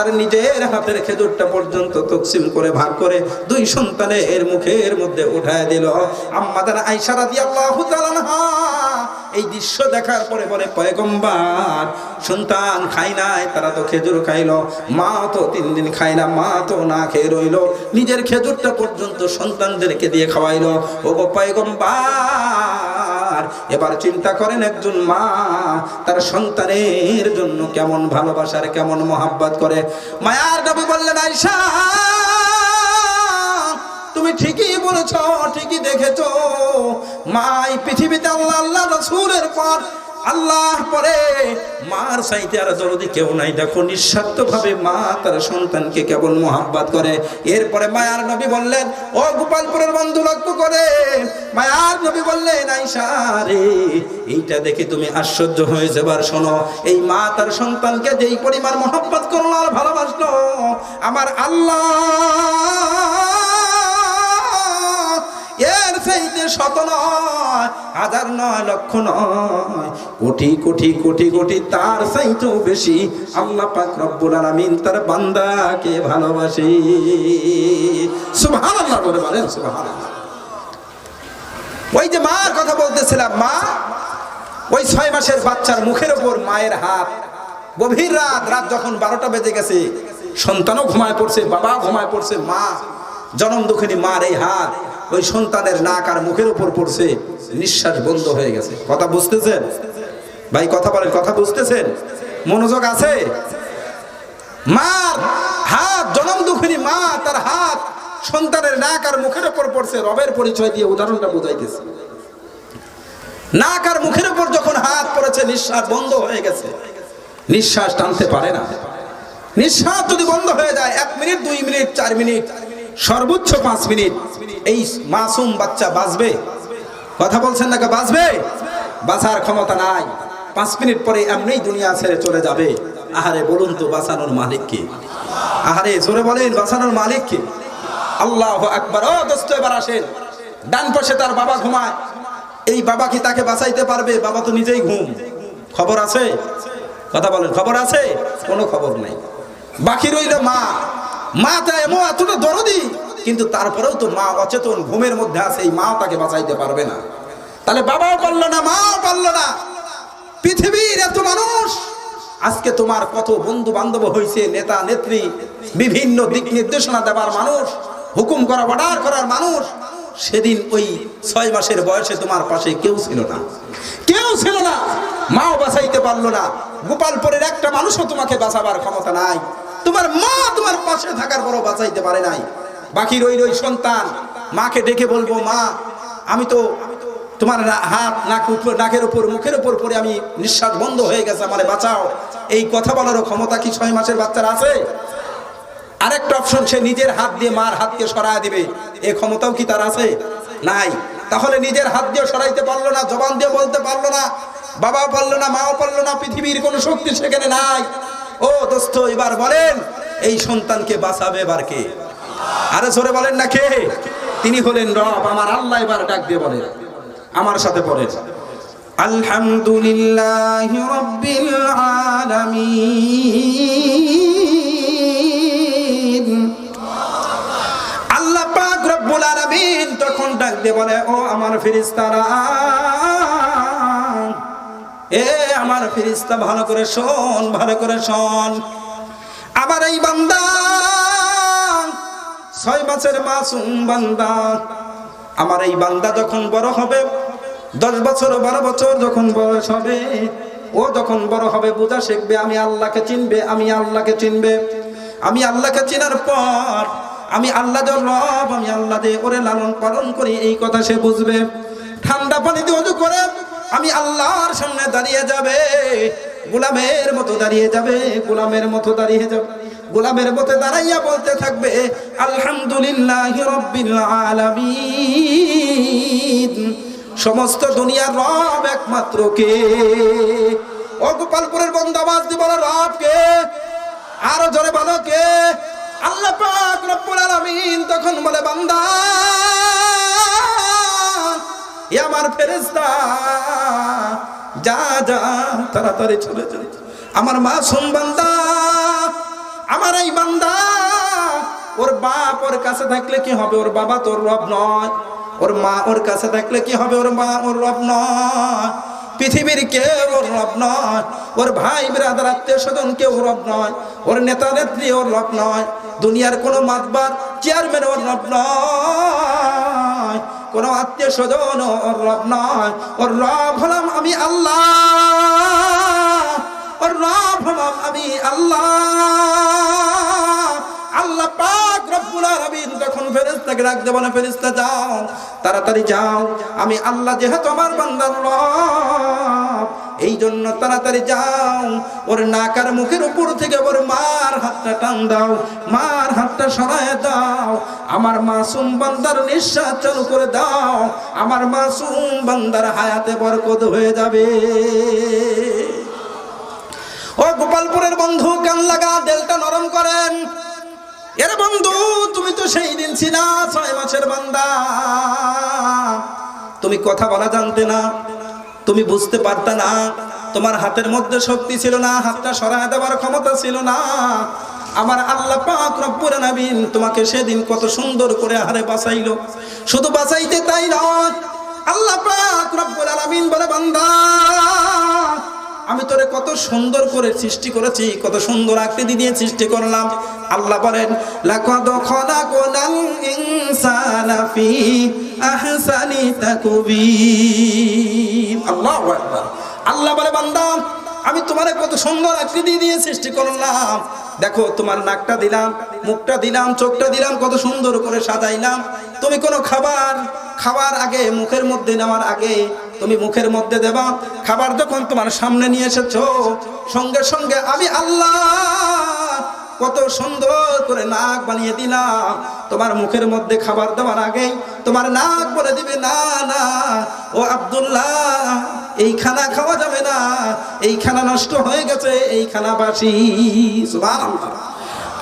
তার নিজের হাতের খেজুরটা পর্যন্ত তকসিম করে ভাগ করে দুই সন্তানের মুখের মধ্যে উঠায় দিল। আম্মাদান আইসা রাদিয়াল্লাহু তাআলা আনহা, এই দৃশ্য দেখার পরে বলে, পয়গম্বর, সন্তান খাই নাই, তারা তো খেজুর খাইলো। মা তো তিন দিন খাই না, মা তো না খেয়ে রইল। নিজের খেজুরটা পর্যন্ত সন্তানদেরকে দিয়ে খাওয়াইলো। ও গো পয়গম্বর এবার চিন্তা করেন একজন মা, তার সন্তানের জন্য কেমন ভালোবাসার কেমন মহাব্বত করে। মায়ার নবী বললেন আইসা তুমি ঠিকই বলেছ, ঠিকই দেখেছ। মা, এই পৃথিবীতে আল্লাহ আল্লাহ, রসুলের পর আল্লাহ পরে মার চাইতে আর দরদি কেউ নাই। দেখো নিঃস্বার্থ ভাবে মা তার সন্তানকে কেবল মোহাব্বত করে। এরপরে মায়ার নবী বললেন, ও গোপালপুরের বন্ধু, লক্ষ্য করে। মায়ার নবী বললেন আইসা এইটা দেখে তুমি আশ্চর্য হয়ে যাবার শোনো। এই মা তার সন্তানকে যেই পরিমাণ মোহাব্বত করল আর ভালোবাসলো, আমার আল্লাহ শত নয়, হাজার নয়, লক্ষ নয়, কোটি কোটি কোটি কোটি, তার চাইতেও বেশি আল্লাহ পাক রব্বুল আলামিন তার বান্দাকে ভালোবাসে। সুবহানাল্লাহ বলে বলেন, সুবহানাল্লাহ। ওই যে মার কথা বলতেছিলাম, মা, ওই ছয় মাসের বাচ্চার মুখের ওপর মায়ের হাত। গভীর রাত রাত যখন বারোটা বেজে গেছে, সন্তানও ঘুমায় পড়ছে বাবা ঘুমায় পড়ছে, মা, জনম দুঃখিনী মার এই হাত। ওই সন্তানের নাক আর মুখের উপর পড়ছে, নিঃশ্বাস বন্ধ হয়ে গেছে। কথা বুঝতেছেন? ভাই, কথা বলেন, কথা বুঝতেছেন? মনোযোগ আছে? মার হাত, জনম দুঃখিনী মা তার হাত সন্তানের নাক আর মুখের উপর পড়ছে, রবের পরিচয় দিয়ে উদাহরণটা বুঝাইতেছে। নাক আর মুখের উপর যখন হাত পড়েছে, নিঃশ্বাস বন্ধ হয়ে গেছে। নিঃশ্বাস টানতে পারে না। নিঃশ্বাস যদি বন্ধ হয়ে যায়, এক মিনিট, দুই মিনিট, চার মিনিট সর্বোচ্চ পাঁচ মিনিট। এই মাসুম বাচ্চা বাঁচবে? কথা বলছেন না বাঁচবে? বাঁচার ক্ষমতা নাই। পাঁচ মিনিট পরে এমনিই দুনিয়া ছেড়ে চলে যাবে। আহারে, বলুন তো বাঁচানোর মালিক কে? আহারে, জোরে বলেন, বাঁচানোর মালিক কে? আল্লাহ একবার ও দোস্ত, এবার আসেন। ডান পাশে তার বাবা ঘুমায়। এই বাবা কি তাকে বাঁচাইতে পারবে? বাবা তো নিজেই ঘুম। খবর আছে? কথা বলেন, খবর আছে? কোনো খবর নাই। বাকি রইল মা। মা তা এমন এতটা দরদি, কিন্তু তারপরেও তো মা অচেতন, ঘুমের মধ্যে আছে, এই মাও তাকে বাঁচাইতে পারবে না। তাহলে বাবাও পারল না, মাও পারল না। পৃথিবীর এত মানুষ, আজকে তোমার কত বন্ধু বান্ধব হয়েছে, নেতা, নেত্রী, বিভিন্ন দিক নির্দেশনা দেবার মানুষ, হুকুম করা, অর্ডার করার মানুষ, সেদিন ওই ছয় মাসের বয়সে তোমার পাশে কেউ ছিল না। কেউ ছিল না, মাও বাঁচাইতে পারল না। গোপালপুরের একটা মানুষও তোমাকে বাঁচাবার ক্ষমতা নাই। তোমার মা তোমার পাশে থাকার পরও বাঁচাইতে পারে নাই। বাকি রইল ওই সন্তান। মাকে ডেকে বলব, মা, আমি তো তোমার হাত, নাক উপর, নাকের উপর, মুখের উপর পরে আমি নিঃশ্বাস বন্ধ হয়ে গেছে, আমারে বাঁচাও। এই কথা বলারও ক্ষমতা কি ছয় মাসের বাচ্চার আছে? আরেকটা অপশন, সে নিজের হাত দিয়ে মার হাতকে সরায় দিবে। এ ক্ষমতাও কি তার আছে? নাই। তাহলে নিজের হাত দিয়ে সরাইতে পারল না, জবান দিয়ে বলতে পারল না, বাবাও পারল না, মাও পারল না, পৃথিবীর কোনো শক্তি সেখানে নাই। ও দোস্ত, এবার বলেন, এই সন্তানকে বাঁচাবে এবার কে? আরে জোরে বলেন না কে? তিনি হলেন রব, আমার আল্লাহ এবার ডাক দিয়ে বলেন, আমার সাথে পড়েন। আলহামদুলিল্লাহ রব্বিল আলামিন। আল্লাহ পাক রব্বুল আলামিন তখন ডাক দিয়ে বলে, ও আমার ফেরেশতারা। এ, আমার ফিরিস্তা ভালো করে শোন, ভালো করে শোন। আবার এই বান্দা, ছয় মাসের মাসুম বান্দা। আমার এই বান্দা যখন বড় হবে, দশ বছর, বারো বছর যখন বয়স হবে, ও যখন বড় হবে, বোঝা শিখবে, আমি আল্লাহকে চিনবে, আমি আল্লাহকে চিনবে। আমি আল্লাহকে চিনার পর, আমি আল্লাহ রব, আমি আল্লাহ দিয়ে ওরে লালন পালন করি, এই কথা সে বুঝবে। ঠান্ডা পানি দিয়ে করে আমি আল্লাহর সামনে দাঁড়িয়ে যাবে, গোলামের মতো দাঁড়িয়ে যাবে, গোলামের মতো দাঁড়িয়ে যাবে, গোলামের মতো দাঁড়াইয়া বলতে থাকবে, আলহামদুলিল্লাহ সমস্ত দুনিয়ার রব একমাত্র কে? ও গোপালপুরের বন্দাবাস দি বলো, রব কে? আরও জোরে বলো কে? আল্লাহ রব্বুল আলামিন তখন বলে, বান্দা আমার ফেরেশতা, যা যা, তাড়াতাড়ি চলে যা। আমার মাসুম বান্দা, আমার এই বান্দা, ওর বাপ ওর কাছে থাকলে কি হবে? ওর বাবা তোর রব নয়। ওর মা ওর কাছে থাকলে কি হবে? ওর মা ওর রব নয়। পৃথিবীর কেউ ওর রব নয়। ওর ভাই, বিরাদার, আত্মীয় স্বজন কেউ রব নয়। ওর নেতা, নেত্রী ওর রব নয়। দুনিয়ার কোনো মাতবার, চেয়ারম্যান ওর রব নয়। কোনো আত্মীয় স্বজন ওর রব নয়। ওর রব হলাম আমি আল্লাহ। ওর রব হলাম আমি আল্লাহ। আল্লাহ পাক রব্বুল আলামিন যখন ফেরেশতাকে ডাকতে বলে, ফেরেশতা যাও, তাড়াতাড়ি যাও। আমি আল্লাহ যেহেতু আমার বান্দার রব এই জন্য তাড়াতাড়ি যাও। ওর নাকার মুখের উপর থেকে ওর মার হাতটা টান দাও, মার হাতটা সরায় দাও। আমার মাসুম বান্দার নিঃশ্বাস চালু করে দাও, আমার মাসুম বান্দার হায়াতে বরকত হয়ে যাবে। ও গোপালপুরের বন্ধু, কান লাগা দেলটা নরম করেন। এর বন্ধু, তুমি তো সেই দিন ছিলা, ছয় মাসের বান্দা। তুমি কথা বলা জানতে না। তুমি বুঝতে পারতা না, তোমার হাতের মধ্যে শক্তি ছিল না, হাতটা সরায় দেওয়ার ক্ষমতা ছিল না। আমার আল্লাহ পাক রব্বুল আলামিন তোমাকে সেদিন কত সুন্দর করে হারে বাঁচাইলো। শুধু বাঁচাইতে তাই নয়, আল্লাহ পাক রব্বুল আলামিন বলে, বান্দা আমি তোরে কত সুন্দর করে সৃষ্টি করেছি, কত সুন্দর আকৃতি দিয়ে সৃষ্টি করলাম। আল্লাহ বলেন, লাকাদ খলাকনাল ইনসানা ফি আহসানি তাকবীর। আল্লাহু আকবার। আল্লাহ বলে, বান্দা, আমি তোমারে কত সুন্দর আকৃতি দিয়ে সৃষ্টি করলাম। দেখো, তোমার নাকটা দিলাম, মুখটা দিলাম, চোখটা দিলাম, কত সুন্দর করে সাজাইলাম। তুমি কোনো খাবার, খাওয়ার আগে, মুখের মধ্যে নেওয়ার আগে তুমি মুখের মধ্যে দেবা, খাবার যখন তোমার সামনে নিয়ে এসেছ, সঙ্গে সঙ্গে আমি আল্লাহ কত সুন্দর করে নাক বানিয়ে দিলাম। তোমার মুখের মধ্যে খাবার দেওয়ার আগে তোমার নাক বলে দিবে, না না, ও আব্দুল্লাহ, এই খানা খাওয়া যাবে না, এই খানা নষ্ট হয়ে গেছে, এই খানা বাসি।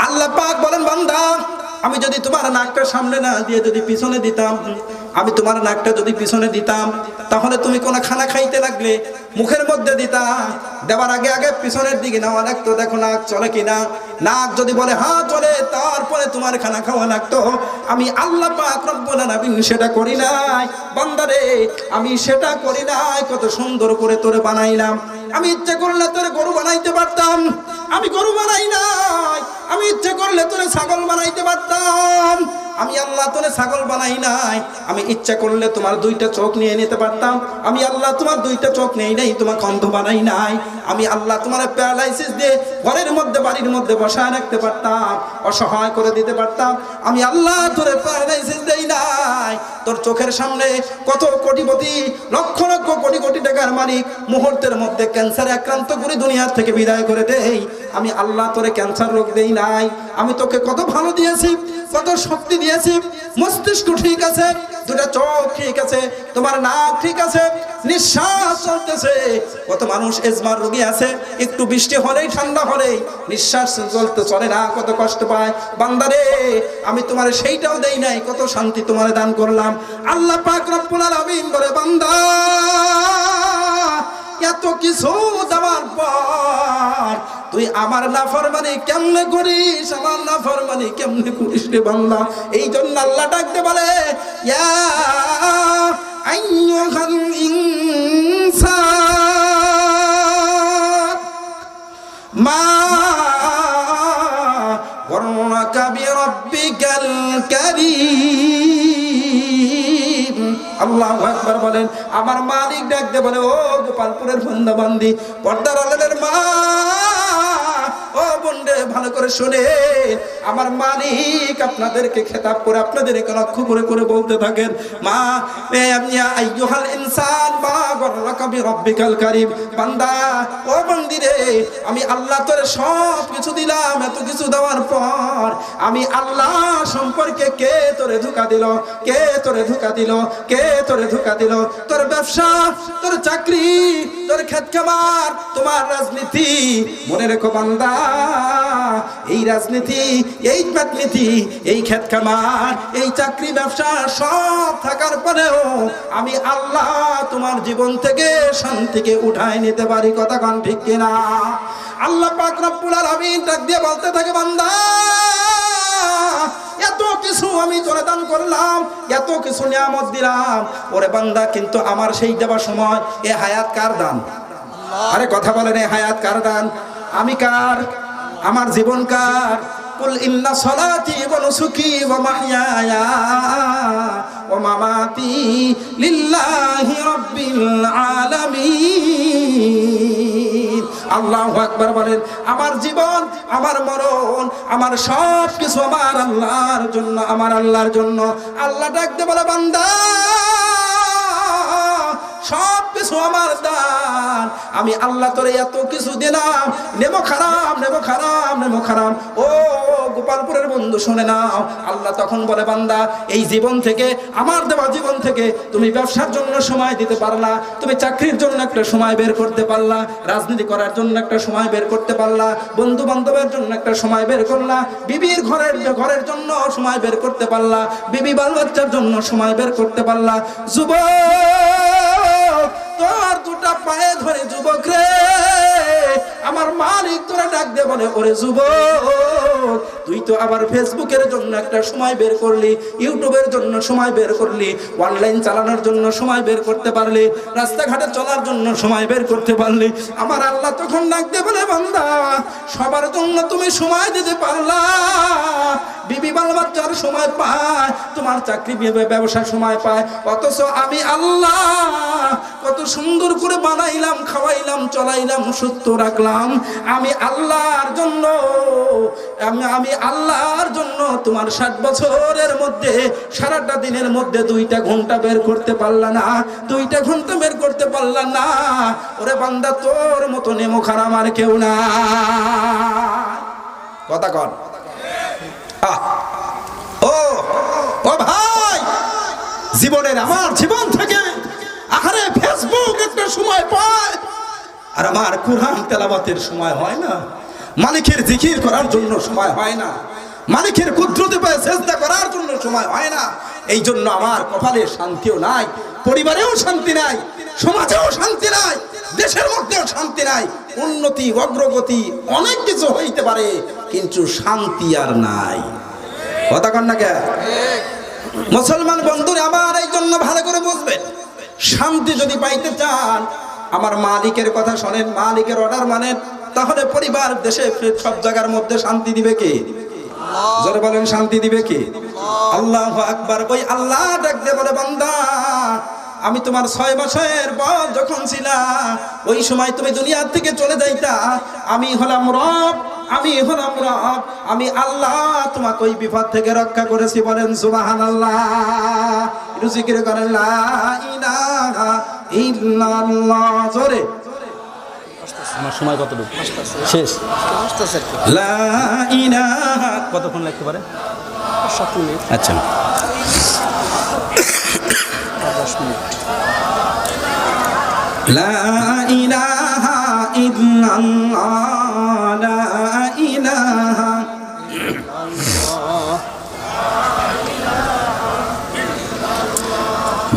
আল্লাহ পাক বলেন, বান্দা, আমি যদি তোমার নাকটা সামনে না দিয়ে যদি পিছনে দিতাম আমি তোমার নাকটা যদি পিছনে দিতাম তাহলে তুমি কোনো খানা খাইতে লাগলে। মুখের মধ্যে দিতা। দেওয়ার আগে আগে পিছনের দিকে নেওয়া লাগতো, দেখো নাক চলে কিনা। নাক যদি বলে হ্যাঁ চলে। তারপরে তোমার খানা খাওয়া লাগতো। আমি আল্লাহ সেটা করি নাই। বান্দারে আমি সেটা করি নাই। কত সুন্দর করে তোরে বানাইলাম। আমি ইচ্ছে করলে তোরে গরু বানাইতে পারতাম। আমি গরু বানাই নাই। আমি ইচ্ছে করলে তোরে ছাগল বানাইতে পারতাম। আমি আল্লাহ তোরে ছাগল বানাই নাই। আমি ইচ্ছা করলে তোমার দুইটা চোখ নিয়ে নিতে পারতাম। আমি আল্লাহ তোমার দুইটা চোখ নেই নাই। তোমার কন্ধ বানাই নাই। আমি আল্লাহ তোমার প্যারালাইসিস দিয়ে ঘরের মধ্যে, বাড়ির মধ্যে বসায় রাখতে পারতাম, অসহায় করে দিতে পারতাম। আমি আল্লাহ তোরে প্যারালাইসিস দেই নাই। তোর চোখের সামনে কত কোটিপতি, লক্ষ লক্ষ কোটি কোটি টাকার মালিক মুহূর্তের মধ্যে ক্যান্সারে আক্রান্ত করে দুনিয়ার থেকে বিদায় করে দেই। আমি আল্লাহ তোরে ক্যান্সার রোগ দেই নাই। আমি তোকে কত ভালো দিয়েছি, কত শক্তি দিয়েছি, মস্তিষ্ক ঠিক আছে। দুটা চোখ ঠিক আছে, তোমার নাক ঠিক আছে, নিঃশ্বাস চলতেছে। কত মানুষ এজমার রোগী আছে, একটু বৃষ্টি হলেই, ঠান্ডা হলেই, নিঃশ্বাস চলতে চলে না, কত কষ্ট পায়। বান্দারে, আমি তোমার সেইটাও দেই নাই, কত শান্তি তোমার দান করলাম। আল্লাহ পাক রব্বুল আলামিন বলে, বান্দা, এত কিছু দেওয়ার পর তুই আমার নাফরমানি কেমনে করিস? আমার নাফরমানি কেমনে করিস রে বান্দা? এই জন্য আল্লাহ ডাকতে বলে, ইয়া মা বলেন। আমার মালিক ডাকতে বলে, ও গোপালপুরের বন্ধা বান্দি পর্দার আলের মা ও বন্ডে ভালো করে শুনে। আমার মালিক আপনাদেরকে খেতাব করে আপনাদেরকে লক্ষ্য করে করে বলতে থাকেন, মা আইয়ুহাল ইনসান, মা গররাকা বিরাব্বিকাল কারীম। বান্দা, ও বন্দিরে, আমি আল্লাহ তোরে সব কিছু দিলাম, এত কিছু দেওয়ার পর আমি আল্লাহ সম্পর্কে কে তোরে ধোকা দিল, কে তোরে ধোকা দিল, কে তোরে ধোকা দিল? তোর ব্যবসা, তোর চাকরি, তোর খেত তোমার রাজনীতি। মনে রেখো বান্দা এই রাজনীতি এই রাজনীতি, এই খেত খামার, এই চাকরি ব্যবসা সব থাকার পরেও আমি আল্লাহ তোমার জীবন থেকে শান্তিকে উঠায় নিতে পারি, কথা কন ঠিক কিনা? আল্লাহ পাক আলামিন ডাক দিয়ে বলতে থাকে, বান্দা, এত কিছু আমি তোরে দান করলাম, এত কিছু নিয়ামত দিলাম। ওরে বান্দা, কিন্তু আমার সেই দেওয়ার সময়, এ হায়াত কার দান? আরে কথা বলেন, এ হায়াত কার দান? আমি কার? আমার জীবন কার? কুল ইন্না সলাতি ওয়া নুসুকি ওয়া মাহইয়ায়া ওয়া মামাতি লিল্লাহি রাব্বিল আলামিন। আল্লাহু আকবার বলেন, আমার জীবন, আমার মরণ, আমার সব কিছু আমার আল্লাহর জন্য, আমার আল্লাহর জন্য। আল্লাহ ডাকতে বলে, বান্দা সব কিছু আমার দান আমি আল্লাহ তোরে এত কিছু দিলাম। নেব খারাপ নেব খারাপ নেব খারাপ। ও গোপালপুরের বন্ধু, শুনে নাও আল্লাহ তখন বলে, বান্দা, এই জীবন থেকে, আমার দেওয়া জীবন থেকে তুমি ব্যবসার জন্য সময় দিতে পারলা, তুমি চাকরির জন্য একটা সময় বের করতে পারলা, রাজনীতি করার জন্য একটা সময় বের করতে পারলা বন্ধু বান্ধবের জন্য একটা সময় বের করলা, বিবির ঘরের ঘরের জন্য সময় বের করতে পারলা, বিবি বাল বাচ্চার জন্য সময় বের করতে পারলা। যুবক, তোর দুটা পায়ে ধরে যুবক রে। আমার মালিক তোরা ডাক দে বলে, ওরে যুব তুই তো আবার ফেসবুকের জন্য একটা সময় বের করলি, ইউটিউবের জন্য সময় বের করলি, অনলাইন চালানোর জন্য সময় বের করতে পারলি, রাস্তাঘাটে চলার জন্য সময় বের করতে পারলি। আমার আল্লাহ তখন ডাক দে বলে, বান্দা, সবার জন্য তুমি সময় দিতে পারলা। বিবি বাল বাচ্চার সময় পায়, তোমার চাকরি বিয়ে- ব্যবসার সময় পায়। অথচ আমি আল্লাহ, কত সুন্দর করে বানাইলাম, খাওয়াইলাম, চলাইলাম, সুস্থ রাখলাম। আমি আল্লাহর জন্য, আমি আমি আল্লাহর জন্য তোমার ষাট বছরের মধ্যে, সারাটা দিনের মধ্যে দুইটা ঘণ্টা বের করতে পারলা না, দুইটা ঘণ্টা বের করতে পারলা না। ওরে বান্দা, তোর মতো নেমো খারাপ আর কেউ না। কথা কন। ও ও ভাই, জীবনের আমার জীবন থেকে আরে ফেসবুক একটা সময় পায় আর আমার কোরআন তেলাবাতের সময় হয় না। মালিকের জিকির করার জন্য সময় হয় না। মালিকের কুদরতে চেষ্টা করার জন্য সময় হয় না। এই জন্য আমার কপালে শান্তিও নাই, পরিবারেও শান্তি নাই, সমাজেও শান্তি নাই, দেশের মধ্যেও শান্তি নাই। উন্নতি, অগ্রগতি অনেক কিছু হইতে পারে, কিন্তু শান্তি আর নাই। কথা কন না কে? মুসলমান বন্ধুরা, আমার এই জন্য ভালো করে বুঝবেন। শান্তি যদি পাইতে চান আমার মালিকের কথা শোনেন মালিকের অর্ডার মানেন তাহলে পরিবার দেশে সব জায়গার মধ্যে শান্তি দিবে কে? জোরে বলেন শান্তি দিবে কে? আল্লাহ। আকবার। ওই আল্লাহ ডাকতে বলে বান্দা আমি তোমার ছয় বছরের বল যখন ছিলাম ওই সময় তুমি দুনিয়ার থেকে চলে যাইতা আমি হলাম রব আমি হলাম রব আমি আল্লাহ তোমাকে ওই বিপদ থেকে রক্ষা করেছি বলেন সুবাহান আল্লাহ রুজিকির করেন লা ইলাহা ইল্লাল্লাহ জোরে। আমার সময় কতটুকু? শেষ। লা ইলাহা। কতক্ষণ লাগতে পারে? আচ্ছা। বা দশ মিনিট।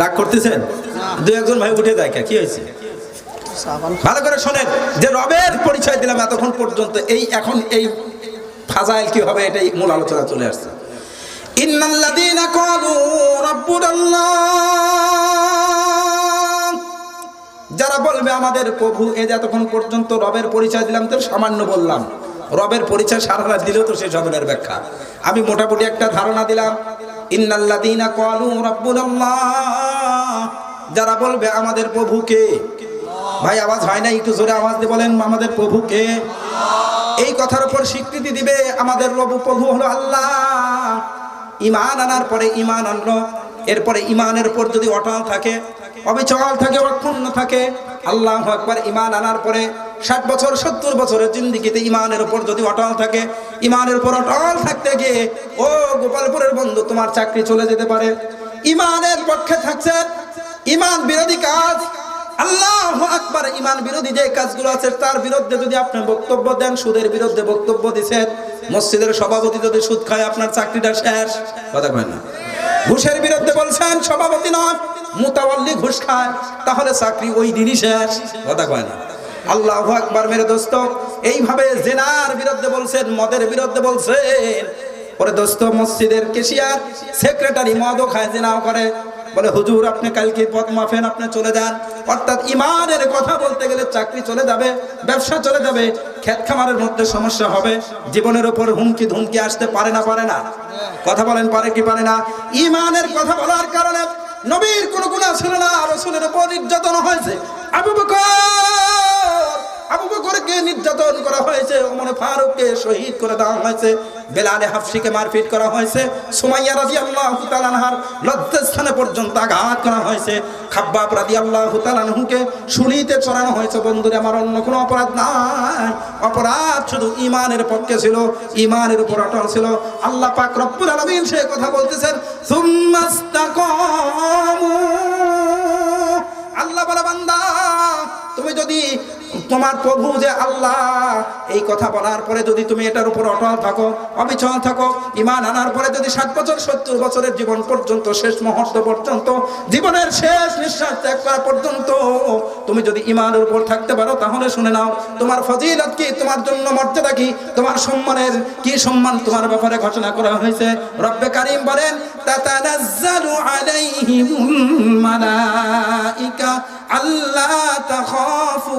রাগ করতেছেন? দুই একজন ভাই উঠে যায় কে? হয়েছে? ভালো করে শোনেন যে রবের পরিচয় দিলাম এতক্ষণ পর্যন্ত এই এখন এই ফাজাইল কি হবে এটাই মূল আলোচনা চলে আসছে। ইন্নাল্লাযীনা ক্বালু রাব্বুনাল্লাহ। যারা বলবে আমাদের প্রভু এ যে এতক্ষণ পর্যন্ত রবের পরিচয় দিলাম তো সামান্য বললাম। রবের পরিচয় সারা দিলেও তো সেই সবের ব্যাখ্যা। আমি মোটামুটি একটা ধারণা দিলাম যারা বলবে আমাদের প্রভুকে, ভাই আওয়াজ হয় না, একটু জোরে আওয়াজ দিয়ে বলেন, আমাদের প্রভুকে। এই কথার উপর স্বীকৃতি দিবে আমাদের প্রভু প্রভু হলো আল্লাহ। ইমান আনার পরে ইমান আনলো, এরপরে ইমানের উপর যদি অটল থাকে, অবিচল থাকে, অক্ষুণ্ণ থাকে, আল্লাহ একবার ইমান আনার পরে ষাট বছর, সত্তর বছরের জিন্দিগিতে ইমানের উপর যদি অটল থাকে, ইমানের উপর অটল থাকতে গিয়ে, ও গোপালপুরের বন্ধু, তোমার চাকরি চলে যেতে পারে। ইমানের পক্ষে থাকছে ইমান বিরোধী কাজ। আল্লাহ আকবার, ইমান বিরোধী যে কাজগুলো আছে, তার বিরুদ্ধে যদি আপনি বক্তব্য দেন, সুদের বিরুদ্ধে বক্তব্য দিচ্ছেন মসজিদের সভাপতি যদি সুদ খায়, আপনার চাকরিটা শেষ। কথা কয় না। ঘুষের বিরুদ্ধে বলছেন, সভাপতি নয় মুতাওয়াল্লি ঘুষ খায়, তাহলে চাকরি ওই দিনই শেষ। কথা কয় না। আল্লাহ আকবার মেরে দোস্ত। এইভাবে জেনার বিরুদ্ধে বলছেন, মদের বিরুদ্ধে বলছেন। পরে দোস্ত, মসজিদের কেশিয়ার সেক্রেটারি মদও খায়, জেনাও করে। বলে, হুজুর, আপনি কালকে পথ মাফেন আপনি চলে যান। অর্থাৎ ইমানের কথা বলতে গেলে চাকরি চলে যাবে, ব্যবসা চলে যাবে ক্ষেত খামারের মধ্যে সমস্যা হবে, জীবনের উপর হুমকি ধুমকি আসতে পারে না পারে না। কথা বলেন, পারে কি পারে না? ইমানের কথা বলার কারণে নবীর কোনো গুণা ছিল না রসুলের উপর নির্যাতন হয়েছে। আবু বকর! আবু বকরকে নির্যাতন করা হয়েছে, ওমর ফারুককে শহীদ করে দেওয়া হয়েছে, বেলালে হাফসিকে মারপিট করা হয়েছে, সুমাইয়া রাদিয়াল্লাহু তাআলা আনহার লজ্জাস্থানে পর্যন্ত আঘাত করা হয়েছে, খাব্বাব রাদিয়াল্লাহু তাআলা আনহুকে শুলিতে চড়ানো হয়েছে, বন্ধুরে, আমার অন্য কোনো অপরাধ নাই, অপরাধ শুধু ইমানের পক্ষে ছিল ইমানের উপর অটল ছিল। আল্লাহ পাক রব্বুল আলামিন সে কথা বলতেছেন আল্লাহ বলে, বান্দা, তুমি যদি তোমার প্রভু যে আল্লাহ। এই কথা বলার পরে যদি তুমি এটার উপর অটল থাকো, অবিচল থাকো ইমান আনার পরে যদি ষাট বছর, সত্তর বছরের জীবন পর্যন্ত, শেষ মুহূর্ত পর্যন্ত, জীবনের শেষ নিঃশ্বাস ত্যাগ করা পর্যন্ত তুমি যদি ইমানের উপর থাকতে পারো, তাহলে শুনে নাও, তোমার ফজিলত কি, তোমার জন্য মর্যাদা কি, তোমার সম্মানের কি সম্মান তোমার ব্যাপারে ঘোষণা করা হয়েছে? রব্বে কারিম বলেন, তাতানাজ্জালু আলাইহিমুল মালাইকা, আল্লা তাখাফু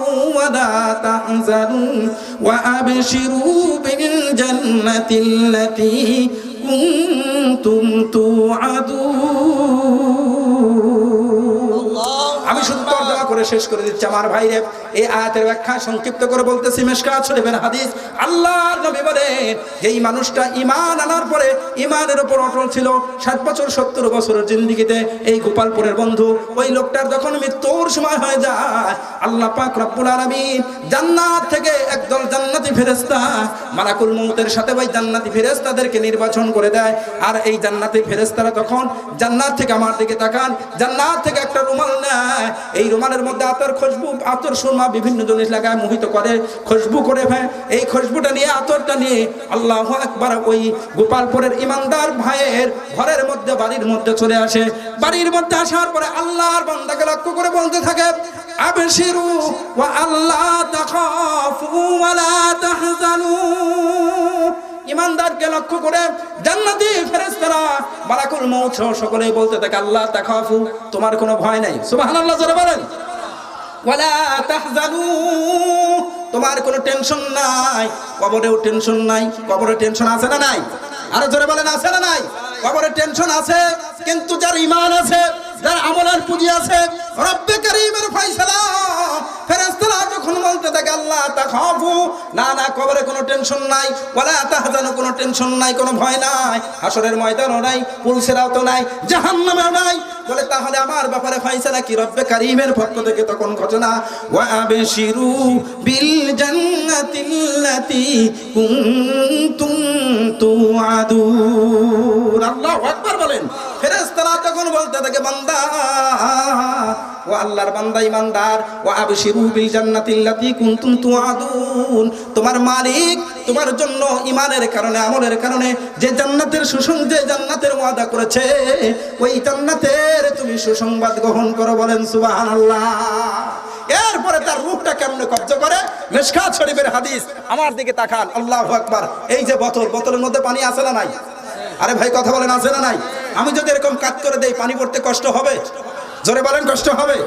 ওয়া আবশিরু বিল জান্নাতিল্লাতী কুনতুম তুআদুন। আমি শুধু তর্জমা করে শেষ করে দিচ্ছি আমার ভাইরে। এই আয়াতের ব্যাখ্যা সংক্ষিপ্ত করে বলতেছি, মেশকাত শরীফের হাদিস। আল্লাহর নবী বলেন, যেই মানুষটা ঈমান আনার পরে ঈমানের উপর অটল ছিল ষাট বছর, সত্তর বছরের জিন্দিগিতে, এই গোপালপুরের বন্ধু, ওই লোকটার যখন মৃত্যুর সময় হয়ে যায়, আল্লাহ পাক রব্বুল আলামিন জান্নাত থেকে একদল জান্নাতি ফেরেশতা মালাকুল মউতের সাথে ওই জান্নাতি ফেরেশতাদেরকে নির্বাচন করে দেয়। আর এই জান্নাতি ফেরেশতারা তখন জান্নাত থেকে আমার দিকে তাকান, জান্নাত থেকে একটা রুমাল নেয় এই রুমালের মধ্যে আতর, খুশবু, আতর সুরমা বিভিন্ন জিনিস লাগায় মোহিত করে, খুশবু করে ফেলে। এই খুশবুটা নিয়ে, আতরটা নিয়ে আল্লাহ একবার ওই গোপালপুরের ইমানদার ভাইয়ের ঘরের মধ্যে, বাড়ির মধ্যে চলে আসে। বাড়ির মধ্যে আসার পরে আল্লাহর বান্দাকে লক্ষ্য করে বলতে থাকে, আবশিরু ওয়া আল্লাহ তাখাফু ওয়া লা তাহজানু। ইমানদারকে লক্ষ্য করে জান্নাতি ফেরেশতারা মালাকুল মউত সকলেই বলতে থাকে, আল্লাহ তাখাফু, তোমার কোনো ভয় নাই। সুবহানাল্লাহ, জোরে বলেন। ওয়ালা তাহজানু, তোমার কোনো টেনশন নাই। কবরেও টেনশন নাই, কবরে টেনশন আছে না নাই? আরও জোরে বলেন, আছে না নাই? কবরে টেনশন আছে, কিন্তু যার ইমান আছে যার আমলের পুঁজি আছে, রব্বে করিমের ফয়সালা। ফেরেশতারা যখন বলতে থাকে, আল্লাহ তাখাফু, না না, কবরে কোনো টেনশন নাই, ওয়ালা তাহজানু কোনো টেনশন নাই, কোনো ভয় নাই হাসরের ময়দানও নাই পুলসেরাও তো নাই, জাহান্নামেও নাই। বলে, তাহলে আমার ব্যাপারে ফয়সালা কি? রব্বে কারিমের পক্ষ থেকে তখন ঘটনা, ওয়া আবশিরু বিল জান্নাতিল্লাতী কুনতুম তুআদুন। আল্লাহু আকবার বলেন। ফেরেশতারা তখন বলতে থাকে, বান্দা, ও আল্লাহর বান্দা ইমানদার ও আবশিরু বিল জান্নাতিল্লাতী কুনতুম তুআদুন। তোমার মালিক তোমার জন্য ইমানের কারণে, আমলের কারণে যে জান্নাতের সুসং, যে জান্নাতের ওয়াদা করেছে, ওই জান্নাতের তুমি সুসংবাদ গ্রহণ করো বলেন, সুবহানাল্লাহ। এরপরে তার রূপটা কেমনে কব্জা করে? মেশকাত শরীফের হাদিস, আমার দিকে তাকান, আল্লাহু আকবার। এই যে বোতল, বোতলের মধ্যে পানি আছে না নাই? আরে ভাই, কথা বলেন, আছে না নাই? আমি যদি এরকম কাজ করে দেই, পানি পড়তে কষ্ট হবে? জোরে বলেন, কষ্ট হবে?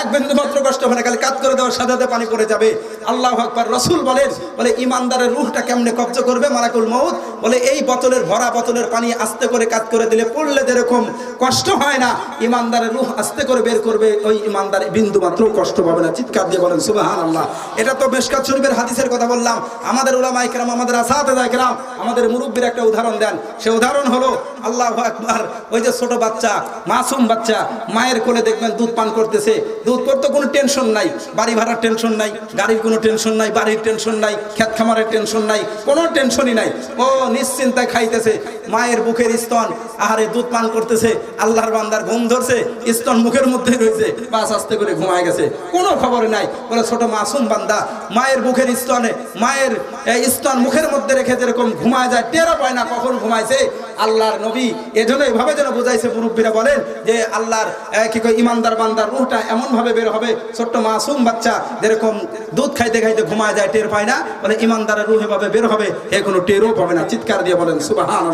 এক বিন্দু মাত্র কষ্ট হবে না, খালি কাজ করে দেওয়ার সাথে পানি পড়ে যাবে। আল্লাহ আকবার রসুল বলেন, বলে ইমানদারের রুহটা কেমনে কব্জ করবে মালাকুল মৌত বলে, এই বোতলের, ভরা বোতলের পানি আস্তে করে কাজ করে দিলে পড়লে যেরকম কষ্ট হয় না। ইমানদারের রুহ আস্তে করে বের করবে, ওই ইমানদার বিন্দু মাত্র কষ্ট পাবে না। চিৎকার দিয়ে বলেন সুবাহান আল্লাহ এটা তো মেশকাত শরীফের হাদিসের কথা বললাম। আমাদের ওলামাই কেরাম, আমাদের আসাতে কেরাম, আমাদের মুরব্বীর একটা উদাহরণ দেন। সে উদাহরণ হলো, আল্লাহ আকবার, ওই যে ছোট বাচ্চা, মাসুম বাচ্চা, মায়ের কোলে দেখবেন দুধ পান করতেছে। দুধ করতে কোনো টেনশন নাই, বাড়ি ভাড়ার টেনশন নাই, গাড়ির কোনো টেনশন নাই, বাড়ির টেনশন নাই, খেত খামারের টেনশন নাই, কোনো টেনশনই নাই। ও নিশ্চিন্তায় খাইতেছে, মায়ের বুকের স্তন, আহারে দুধ পান করতেছে, আল্লাহর বান্দার ঘুম ধরছে, স্তন মুখের মধ্যে রয়েছে বাস আস্তে করে ঘুমায় গেছে। কোনো খবর নাই, বলে ছোট মাসুম বান্দা, মায়ের বুকের স্তনে, মায়ের এই স্তন মুখের মধ্যে রেখে যেরকম ঘুমায় যায় টেরা পায় না কখন ঘুমাইছে। আল্লাহর নবী এজন্য এইভাবে যেন বোঝাইছে, মুরব্বীরা বলেন যে আল্লাহর কি কয়, ইমানদার বান্দার রুহটা এমনভাবে বের হবে, ছোট্ট মাসুম বাচ্চা যেরকম দুধ খাইতে খাইতে ঘুমায় যায়, টের পায় না, বলে ইমানদারের রুহ এভাবে বের হবে, এ কোনো টেরও পাবে না। চিৎকার দিয়ে বলেন সুবাহান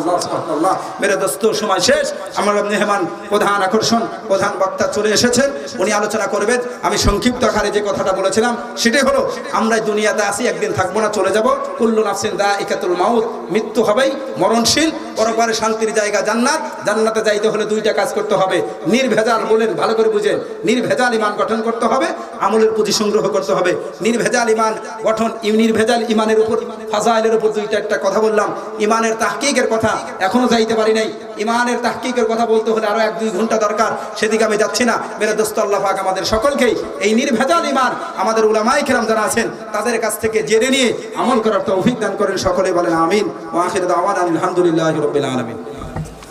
মেরে দোস্ত, সময় শেষ। আমার মেহমান প্রধান আকর্ষণ, প্রধান বক্তা চলে এসেছেন, উনি আলোচনা করবেন। আমি সংক্ষিপ্ত আকারে যে কথাটা বলেছিলাম, সেটাই হলো আমরা দুনিয়াতে আসি, একদিন থাকব না, চলে যাব। কুল্লু নাফসিন দা ইকাতুল মাউত মৃত্যু হবেই মরণশীল। পরপরে শান্তির জায়গা জান্নাত। জান্নাতে যাইতে হলে দুইটা কাজ করতে হবে। নির্ভেজাল বলেন, ভালো করে বুঝেন। নির্ভেজাল ইমান গঠন করতে হবে, আমলের পুঁজি সংগ্রহ করতে হবে। নির্ভেজাল ইমান গঠন নির্ভেজাল ইমানের উপর, ফাজাইলের উপর দুইটা একটা কথা বললাম। ইমানের তাহকিকের কথা এখনও যাইতে পারি নাই। ইমানের তাহকিকের কথা বলতে হলে আরও এক দুই ঘণ্টা দরকার। সেদিকে আমি যাচ্ছি না। মেরে দোস্ত, আল্লাহ পাক আমাদের সকলকেই এই নির্ভেজাল ইমান আমাদের উলামাই কেরাম যারা আছেন, তাদের কাছ থেকে জেনে নিয়ে আমল করার তৌফিক দান করেন সকলে বলেন আমিন। ওয়াখির দাওয়ান আলহামদুলিল্লাহি রাব্বিল আলামিন।